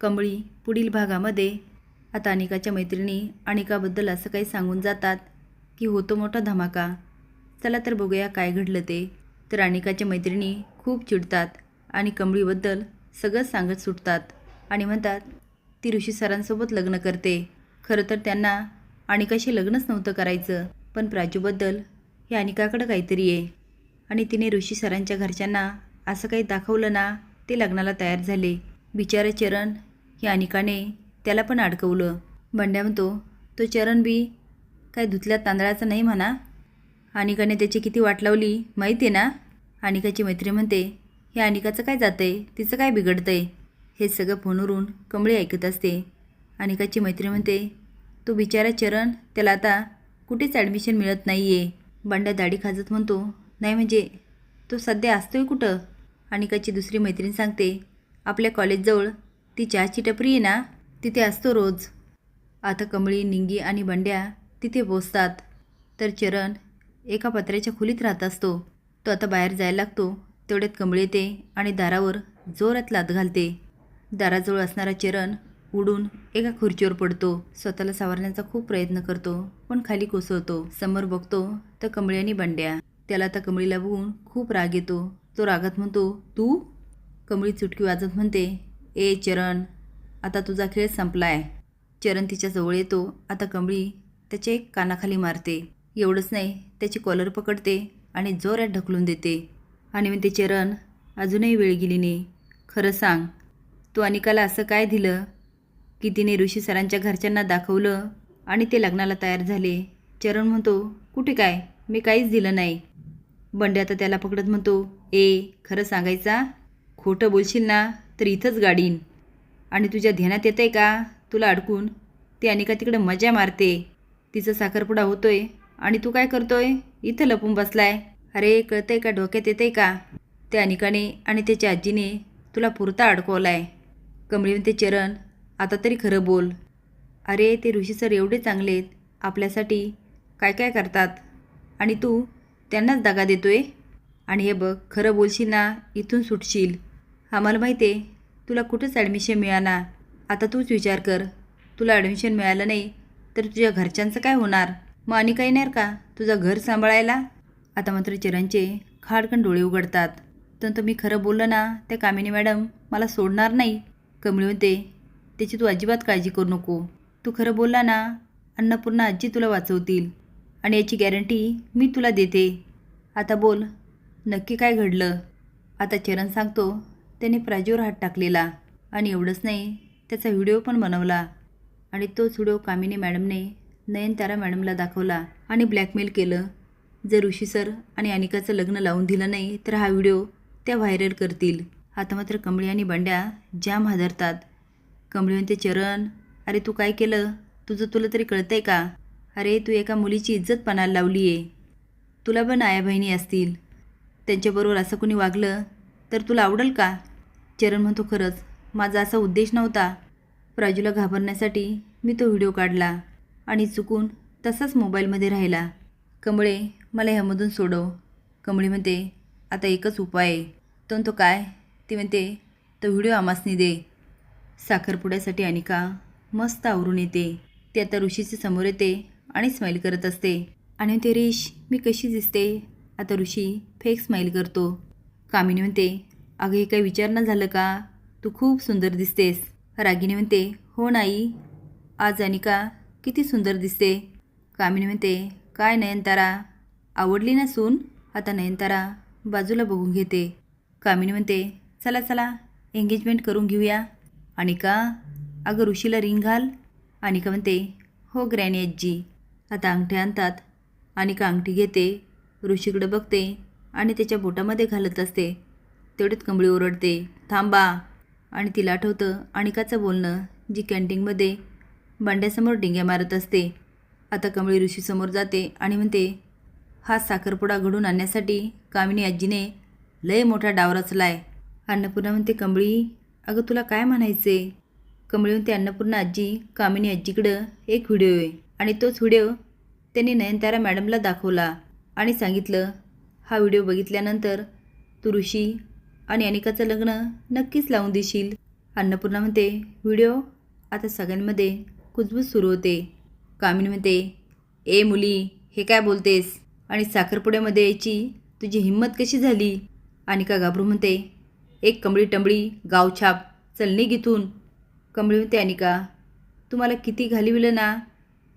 कमळी पुढील भागामध्ये. आता अनिकाच्या मैत्रिणी अनिकाबद्दल असं काही सांगून जातात की होतो मोठा धमाका. चला तर बघूया काय घडलं ते. तर अनिकाच्या मैत्रिणी खूप चिडतात आणि कमळीबद्दल सगळं सांगत सुटतात आणि म्हणतात ती ऋषी सरांसोबत लग्न करते. खरं तर त्यांना अनिकाशी लग्नच नव्हतं करायचं पण प्राजूबद्दल हे अनिकाकडं काहीतरी आहे. आणि तिने ऋषी सरांच्या घरच्यांना असं काही दाखवलं ना ते लग्नाला तयार झाले. बिचारे चरण हे अनिकाने त्याला पण अडकवलं. बंड्या म्हणतो तो चरण बी काय धुतल्या तांदळाचा नाही म्हणा. अनिकाने त्याची किती वाट लावली माहिती आहे ना? अनिकाची मैत्री म्हणते हे अनिकाचं काय जातं आहे तिचं काय बिघडतं आहे हे सगळं फोनवरून कमळी ऐकत असते. अनिकाची मैत्री म्हणते तो बिचारा चरण त्याला आता कुठेच ॲडमिशन मिळत नाही आहे बंड्या दाढी खाजत म्हणतो नाही म्हणजे तो सध्या असतोय कुठं? अनिकाची दुसरी मैत्रीण सांगते आपल्या कॉलेजजवळ ती चहाची टपरी आहे ना तिथे असतो रोज. आता कमळी निंगी आणि बंड्या तिथे पोचतात तर चरण एका पत्र्याच्या खोलीत राहत असतो. तो आता बाहेर जायला लागतो. तेवढ्यात कमळी येते आणि दारावर जोरात लात घालते. दाराजवळ असणारा चरण उडून एका खुर्चीवर पडतो. स्वतःला सावरण्याचा खूप प्रयत्न करतो पण खाली कोसळतो. समोर बघतो तर कमळी आणि बंड्या. त्याला आता कमळीला बघून खूप राग येतो. तो रागात म्हणतो तू? कमळी चुटकी वाजत म्हणते ए चरण आता तुझा खेळ संपला आहे चरण तिच्या जवळ येतो. आता कमळी त्याच्या एक कानाखाली मारते. एवढंच नाही त्याची कॉलर पकडते आणि जोरात ढकलून देते. आणि म्हणते चरण अजूनही वेळ गेली नाही. खरं सांग तू अनिकाला असं काय दिलं? की तिने ऋषी सरांच्या घरच्यांना दाखवलं आणि ते लग्नाला तयार झाले. चरण म्हणतो कुठे काय? मी काहीच दिलं नाही. बंड्या आता त्याला पकडत म्हणतो ए खरं सांगायचा? खोटं बोलशील ना? तर इथंच गाडीन. आणि तुझ्या ध्यानात येतं आहे का? तुला अडकून. ती अनिका तिकडे मजा मारते. तिचा साखरपुडा होतोय. आणि तू काय करतोय? इथं लपून बसलाय. अरे कळतंय का? डोक्यात येतंय का? त्या अनिकाने आणि त्याच्या आजीने तुला पुरता अडकवलाय. कमळी म्हणते चरण आता तरी खरं बोल. अरे ते ऋषी सर एवढे चांगले आहेत. आपल्यासाठी काय काय करतात? आणि तू त्यांनाच दगा देतोय? आणि हे बघ खरं बोलशील ना इथून सुटशील. आम्हाला माहिती आहे तुला कुठंच ॲडमिशन मिळाला. आता तूच विचार कर. तुला ॲडमिशन मिळालं नाही तर तुझ्या घरच्यांचं काय होणार? मग आणि काही नाही का? तुझं घर सांभाळायला? आता मात्र चिरांचे खाडकन डोळे उघडतात. तर मी खरं बोललं ना त्या कामिनी मॅडम मला सोडणार नाही. कमळी होते त्याची तू अजिबात काळजी करू नको. तू खरं बोलला ना अन्नपूर्णा आजी तुला वाचवतील. आणि याची गॅरंटी मी तुला देते. आता बोल. नक्की काय घडलं? आता चरण सांगतो त्याने प्राजूवर हात टाकलेला आणि एवढंच नाही त्याचा व्हिडिओ पण बनवला. आणि तोच व्हिडिओ कामिनी मॅडमने नयनतारा मॅडमला दाखवला आणि ब्लॅकमेल केलं. जर ऋषी सर आणि अनिकाचं लग्न लावून दिलं नाही तर हा व्हिडिओ त्या व्हायरल करतील. आता मात्र कमळी आणि बंड्या जाम हादरतात. कमळी म्हणते चरण अरे तू काय केलं? तुझं तुला तरी कळतंय का? अरे तू एका मुलीची इज्जत पणाला लावली आहे तुला पण आया बहिणी असतील. त्यांच्याबरोबर असं कोणी वागलं तर तुला आवडेल का? चरण म्हणतो खरंच. माझा असा उद्देश नव्हता. प्राजूला घाबरण्यासाठी मी तो व्हिडिओ काढला आणि चुकून तसाच मोबाईलमध्ये राहिला. कमळे मला ह्यामधून सोडव कमळे म्हणते आता एकच उपाय आहे. तो तो काय? ती म्हणते तो व्हिडिओ आमासनी दे. साखरपुड्यासाठी अनिका मस्त आवरून येते. ती आता ऋषीच्या समोर येते आणि स्माईल करत असते. आणि ते रिश मी कशी दिसते? आता ऋषी फेक स्माईल करतो. कामिनी म्हणते अगं हे काही विचारणं झालं का? तू खूप सुंदर दिसतेस. रागिनी म्हणते हो नाही. आज अनिका किती सुंदर दिसते. कामिनी म्हणते काय नयनतारा? आवडली ना सून? आता नयनतारा बाजूला बघून घेते. कामिनी म्हणते चला चला एंगेजमेंट करून घेऊया. अनिका अगं ऋषीला रिंग घाल. अनिका म्हणते हो ग्रॅनी आजी आता अंगठ्या आणतात. अनिका अंगठी घेते. ऋषीकडे बघते. आणि त्याच्या बोटामध्ये घालत असते. तेवढ्यात कंबळी ओरडते थांबा. आणि तिला आठवतं अनिकाचं बोलणं जी कॅन्टीनमध्ये बांड्यासमोर डिंग्या मारत असते. आता कमळी ऋषीसमोर जाते आणि म्हणते हा साखरपुडा घडून आणण्यासाठी कामिनी आजीने लय मोठा डाव रचलाय. अन्नपूर्णा म्हणते कंबळी अगं तुला काय म्हणायचे कंबळी म्हणते अन्नपूर्णा आजी कामिनी आजीकडं एक व्हिडिओ आहे आणि तोच व्हिडिओ त्यांनी नयनतारा मॅडमला दाखवला आणि सांगितलं हा व्हिडिओ बघितल्यानंतर तू ऋषी आणि अनिकाचं लग्न नक्कीच लावून देशील. अन्नपूर्णा म्हणते व्हिडिओ आता सगळ्यांमध्ये कुजबूज सुरू होते. कामिनी म्हणते ए मुली हे काय बोलतेस? आणि साखरपुड्यामध्ये यायची तुझी हिंमत कशी झाली? अनिका घाबरू म्हणते एक कमळी टंबळी गावछाप छाप निघ इथून. कमळी म्हणते अनिका तुम्हाला किती घालविलं ना?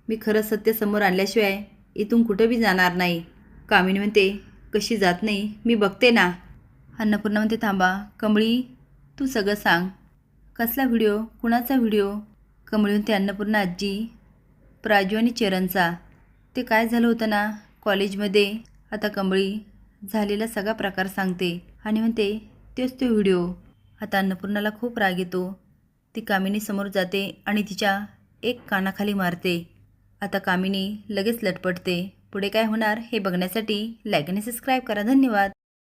मी खरं सत्य समोर आणल्याशिवाय इथून कुठं बी जाणार नाही. कामिनी म्हणते कशी जात नाही मी बघते ना. अन्नपूर्णा म्हणते थांबा कमळी तू सगळं सांग. कसला व्हिडिओ? कुणाचा व्हिडिओ? कमळी म्हणते अन्नपूर्णा आजी प्राजू आणि चरणचा. ते काय झालं होतं ना कॉलेजमध्ये? आता कमळी झालेला सगळा प्रकार सांगते. आणि म्हणते तेच तो व्हिडिओ. आता अन्नपूर्णाला खूप राग येतो. ती कामिनी समोर जाते आणि तिच्या एक कानाखाली मारते. आता कामिनी लगेच लटपटते. पुढे काय होणार हे बघण्यासाठी लाईक आणि सबस्क्राईब करा. धन्यवाद.